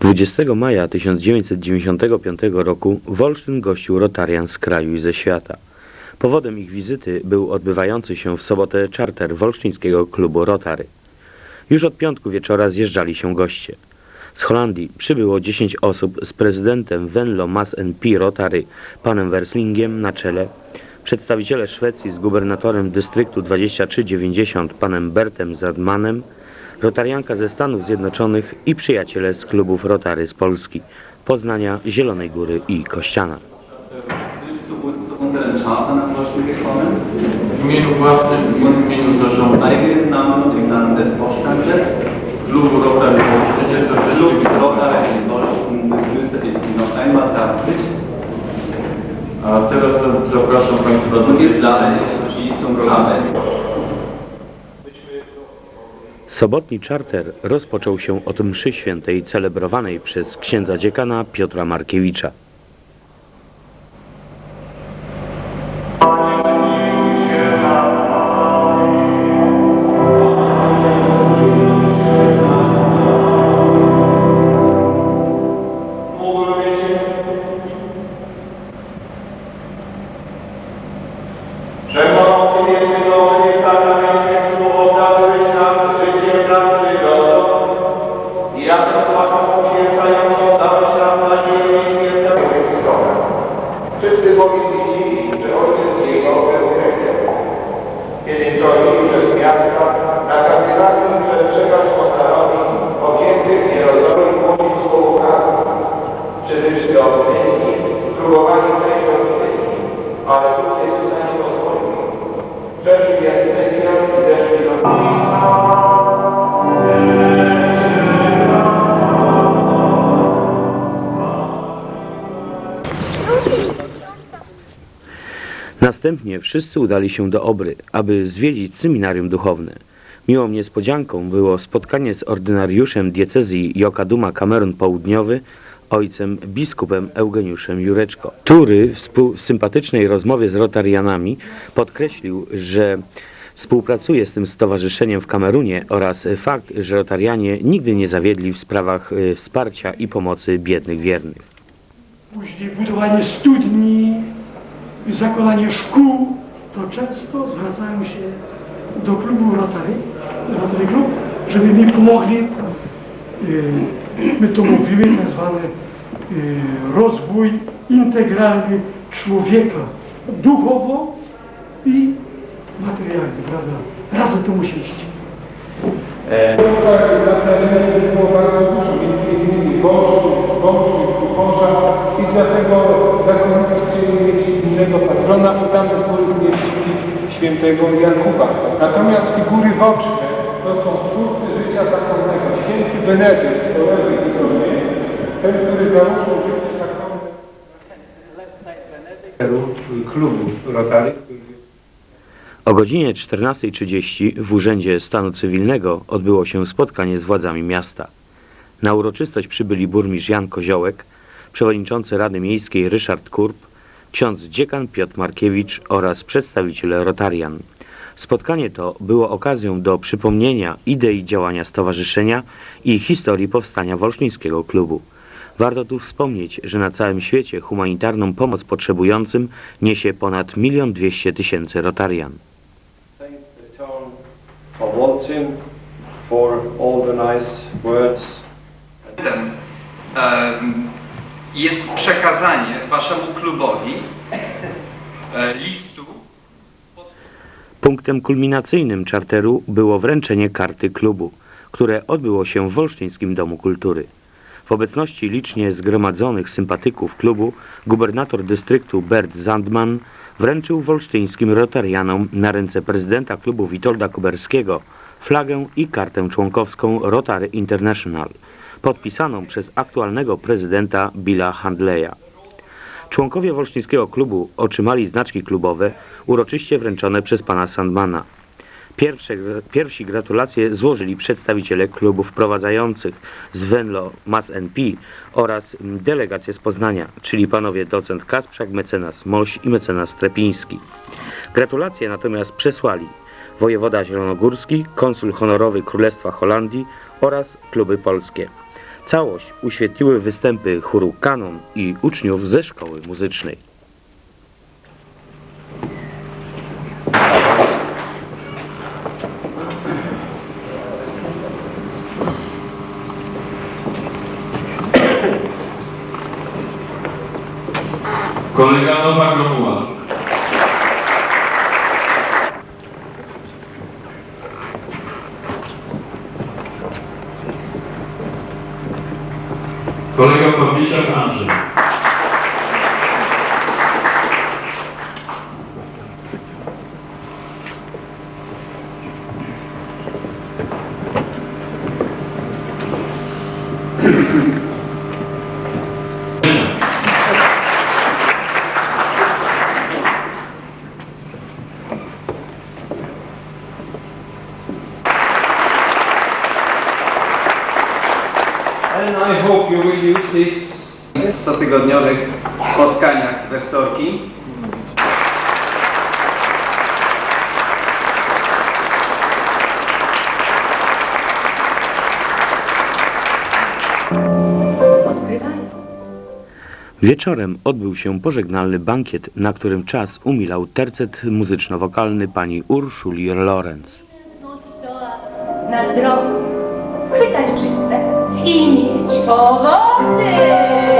20 maja 1995 roku Wolsztyn gościł Rotarian z kraju i ze świata. Powodem ich wizyty był odbywający się w sobotę czarter Wolsztyńskiego klubu Rotary. Już od piątku wieczora zjeżdżali się goście. Z Holandii przybyło 10 osób z prezydentem Venlo Mas NP Rotary, panem Werslingiem na czele, przedstawiciele Szwecji z gubernatorem dystryktu 2390 panem Bertem Zadmanem, Rotarianka ze Stanów Zjednoczonych i przyjaciele z klubów Rotary z Polski, Poznania, Zielonej Góry i Kościana. W imieniu własnym i w imieniu zarządu. Klubu Rotary Wolsztyn jest Club Rotary. A teraz zapraszam Państwa do Und jetzt lade Sobotni czarter rozpoczął się od mszy świętej celebrowanej przez księdza dziekana Piotra Markiewicza. Kiedy rządzili przez miasta, nakazywali im przestrzegać postarowi objętych Jerozolim młodzieńską ukazą. Przybyszli od myśli, próbowali przejść od myśli, ale Bóg Jezusa nie pozwolił. Przeszli jak Mesjan Następnie wszyscy udali się do Obry, aby zwiedzić seminarium duchowne. Miłą niespodzianką było spotkanie z ordynariuszem diecezji Jokaduma Kamerun Południowy, ojcem biskupem Eugeniuszem Jureczko, który w sympatycznej rozmowie z Rotarianami podkreślił, że współpracuje z tym stowarzyszeniem w Kamerunie oraz fakt, że Rotarianie nigdy nie zawiedli w sprawach y, wsparcia i pomocy biednych wiernych. Później budowanie studni, zakładanie szkół, to często zwracają się do klubu Rotary, Rotary Club, żeby mi pomogli, yy, my to mówimy, tak zwany yy, rozwój integralny człowieka duchowo i materialnie, prawda? Razem to musi iść. było bardzo dużo, między innymi wążów, wążów, wąża i dlatego chcieli mieć innego patrona i tam do góry umieścili świętego Jakuba. Natomiast figury boczne to są twórcy życia zakonnego. Święty Benedykt po lewej stronie, ten, który założył życie zakonne klubu Rotary, O godzinie 14.30 w Urzędzie Stanu Cywilnego odbyło się spotkanie z władzami miasta. Na uroczystość przybyli burmistrz Jan Koziołek, przewodniczący Rady Miejskiej Ryszard Kurb, ksiądz dziekan Piotr Markiewicz oraz przedstawiciele Rotarian. Spotkanie to było okazją do przypomnienia idei działania stowarzyszenia i historii powstania Wolsztyńskiego Klubu. Warto tu wspomnieć, że na całym świecie humanitarną pomoc potrzebującym niesie ponad 1 200 tysięcy Rotarian. thank jest przekazanie waszemu klubowi e, listu Punktem kulminacyjnym czarteru było wręczenie karty klubu, które odbyło się w Wolsztyńskim Domu Kultury. W obecności licznie zgromadzonych sympatyków klubu gubernator dystryktu Bert Zandman wręczył wolsztyńskim rotarianom na ręce prezydenta klubu Witolda Kuberskiego flagę i kartę członkowską Rotary International, podpisaną przez aktualnego prezydenta Billa Handleya. Członkowie Wolsztyńskiego Klubu otrzymali znaczki klubowe uroczyście wręczone przez pana Sandmana. Pierwsze, pierwsi gratulacje złożyli przedstawiciele klubów wprowadzających z Venlo Mas NP oraz delegacje z Poznania, czyli panowie docent Kasprzak, mecenas Moś i mecenas Trepiński. Gratulacje natomiast przesłali wojewoda zielonogórski, konsul honorowy Królestwa Holandii oraz kluby polskie. Całość uświetliły występy chóru Kanon i uczniów ze szkoły muzycznej. Kolega Nowak Romuald. Andrzej. And I hope you will use this cotygodniowych spotkaniach we wtorki. Wieczorem odbył się pożegnalny bankiet, na którym czas umilał tercet muzyczno-wokalny pani Urszuli Lorenz. Na zdrowie, chwytać brzytwę i mieć powody.